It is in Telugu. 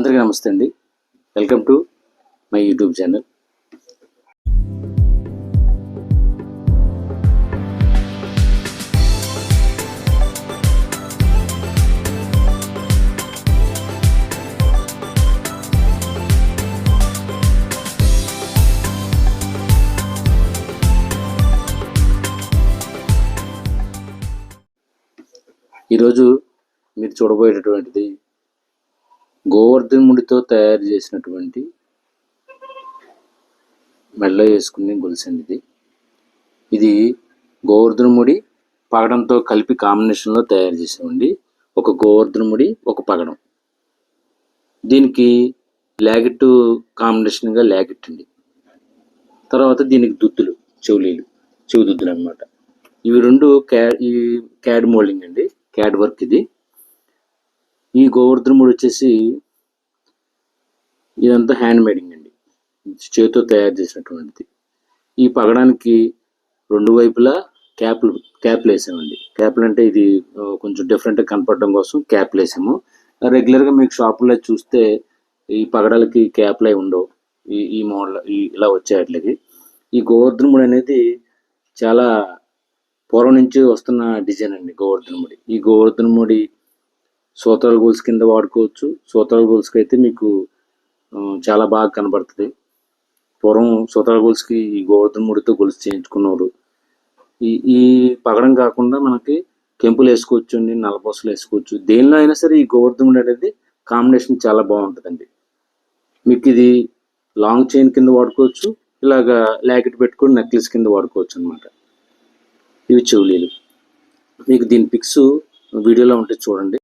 అందరికీ నమస్తే అండి. Welcome to my YouTube channel. ఈరోజు మీరు చూడబోయేటటువంటిది గోవర్ధనముడితో తయారు చేసినటువంటి మెడలో వేసుకునే గొలుసు అండి ఇది. ఇది గోవర్ధనముడి పగడంతో కలిపి కాంబినేషన్లో తయారు చేసామండి ఒక గోవర్ధనముడి ఒక పగడం. దీనికి లాగిట్ కాంబినేషన్గా లాగిట్ అండి. తర్వాత దీనికి దుద్దులు చెవులీలు చెవి దుద్దులు అనమాట ఇవి రెండు క్యా ఈ క్యాడ్ మోల్డింగ్ అండి. క్యాడ్ వర్క్ ఇది. ఈ గోవర్ధనముడు వచ్చేసి ఇదంతా హ్యాండ్ మేడింగ్ అండి. చేతితో తయారు చేసినటువంటిది. ఈ పగడానికి రెండు వైపులా క్యాప్లు క్యాప్లు వేసామండి. క్యాప్లు అంటే ఇది కొంచెం డిఫరెంట్గా కనపడడం కోసం క్యాప్లు వేసాము. రెగ్యులర్గా మీకు షాపుల్లో చూస్తే ఈ పగడాలకి క్యాప్లు అవి ఉండవు. ఈ ఈ మోడల్ ఈ ఇలా వచ్చేట్లకి ఈ గోవర్ధనముడు అనేది చాలా పూర్వం నుంచి వస్తున్న డిజైన్ అండి గోవర్ధనముడి ఈ గోవర్ధనముడి సూత్రాల గోల్స్ కింద వాడుకోవచ్చు. సూత్రాల గోల్స్కి అయితే మీకు చాలా బాగా కనబడుతుంది. పూర్వం సూత్రాల గోల్స్కి ఈ గోవర్ధన ముడితో గొలుసు చేయించుకున్నారు ఈ ఈ పగడం కాకుండా మనకి కెంపులు వేసుకోవచ్చు అండి నల్లపూసలు వేసుకోవచ్చు. దేనిలో అయినా సరే ఈ గోవర్ధముడి అనేది కాంబినేషన్ చాలా బాగుంటుందండి. మీకు ఇది లాంగ్ చైన్ కింద వాడుకోవచ్చు ఇలాగా లాకెట్ పెట్టుకొని నెక్లెస్ కింద వాడుకోవచ్చు అనమాట ఇవి చెవులీలు. మీకు దీని పిక్స్ వీడియోలో ఉంటే చూడండి.